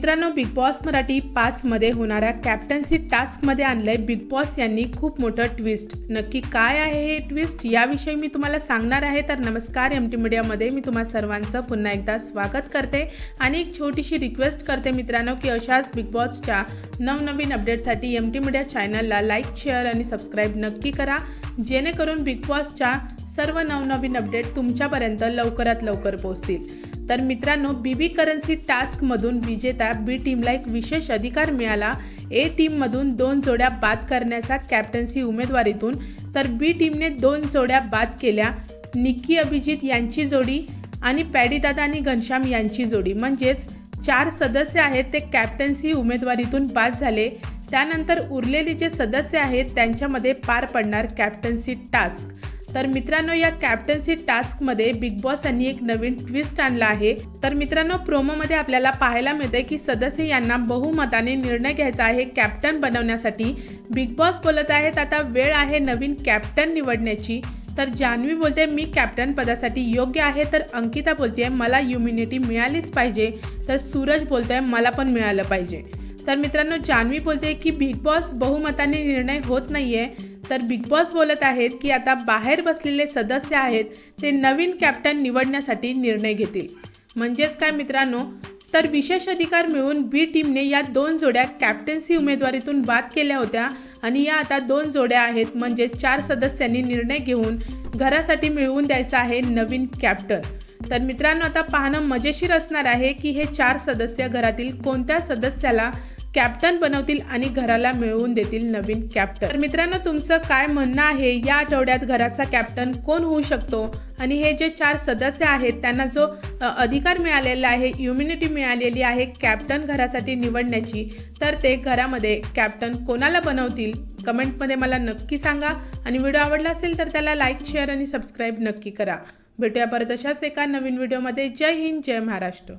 मित्रांनो big boss Marathi पाचमध्ये होणाऱ्या कॅप्टन्सी टास्कमध्ये आणलंय बिग बॉस यांनी खूप मोठं ट्विस्ट नक्की काय आहे हे ट्विस्ट याविषयी मी तुम्हाला सांगणार आहे. तर नमस्कार एम टी मीडियामध्ये मी तुम्हा सर्वांचं पुन्हा एकदा स्वागत करते. आणि एक छोटीशी रिक्वेस्ट करते मित्रांनो की अशाच बिग बॉसच्या नवनवीन अपडेटसाठी एम टी मीडिया चॅनलला लाईक शेअर आणि सबस्क्राईब नक्की करा. जेणेकरून बिग बॉसच्या सर्व नवनवीन अपडेट तुमच्यापर्यंत लवकरात लवकर पोहोचतील. तर मित्रांनो बी बी करन्सी टास्कमधून विजेता बी टीमला एक विशेष अधिकार मिळाला. ए टीममधून दोन जोड्या बाद करण्याचा कॅप्टन्सी उमेदवारीतून. तर बी टीमने दोन जोड्या बाद केल्या. निक्की अभिजित यांची जोडी आणि पॅडीदादा आणि घनश्याम यांची जोडी. म्हणजेच चार सदस्य आहेत ते कॅप्टन्सी उमेदवारीतून बाद झाले. त्यानंतर उरलेले जे सदस्य आहेत त्यांच्यामध्ये पार पडणार कॅप्टन्सी टास्क तर मित्रांनो या कॅप्टन्सी टास्कमध्ये बिग बॉस यांनी एक नवीन ट्विस्ट आणला आहे. तर मित्रांनो प्रोमोमध्ये आपल्याला पाहायला मिळते की सदस्य यांना बहुमताने निर्णय घ्यायचा आहे कॅप्टन बनवण्यासाठी. बिग बॉस बोलत आहेत आता वेळ आहे नवीन कॅप्टन निवडण्याची. तर जान्हवी बोलते मी कॅप्टन पदासाठी योग्य आहे. तर अंकिता बोलते मला युमिनिटी मिळालीच पाहिजे. तर सूरज बोलतोय मला पण मिळालं पाहिजे. तर मित्रांनो जान्हवी बोलते की बिग बॉस बहुमताने निर्णय होत नाहीये. तर बिग बॉस बोलत आहेत की आता बाहेर बसलेले सदस्य आहेत ते नवीन कॅप्टन निवडण्यासाठी निर्णय घेतील. म्हणजेच काय मित्रांनो? तर विशेष अधिकार मिळून बी टीमने या दोन जोड्या कॅप्टन्सी उमेदवारीतून बाद केल्या होत्या आणि या आता दोन जोड्या आहेत म्हणजे चार सदस्यांनी निर्णय घेऊन घरासाठी मिळवून द्यायचा आहे नवीन कॅप्टन तर मित्रांनो आता पाहणं मजेशीर असणार आहे की हे चार सदस्य घरातील कोणत्या सदस्याला कॅप्टन बनवतील आणि घराला मिळवून देतील नवीन कॅप्टन. तर मित्रांनो तुमचं काय म्हणणं आहे? या आठवड्यात घराचा कॅप्टन कोण होऊ शकतो? आणि हे जे चार सदस्य आहेत त्यांना जो अधिकार मिळालेला आहे इम्युनिटी मिळालेली आहे कॅप्टन घरासाठी निवडण्याची तर ते घरामध्ये कॅप्टन कोणाला बनवतील? कमेंटमध्ये मला नक्की सांगा. आणि व्हिडिओ आवडला असेल तर त्याला लाईक शेअर आणि सबस्क्राईब नक्की करा. भेटूया परत अशाच एका नवीन व्हिडिओमध्ये. जय हिंद जय महाराष्ट्र.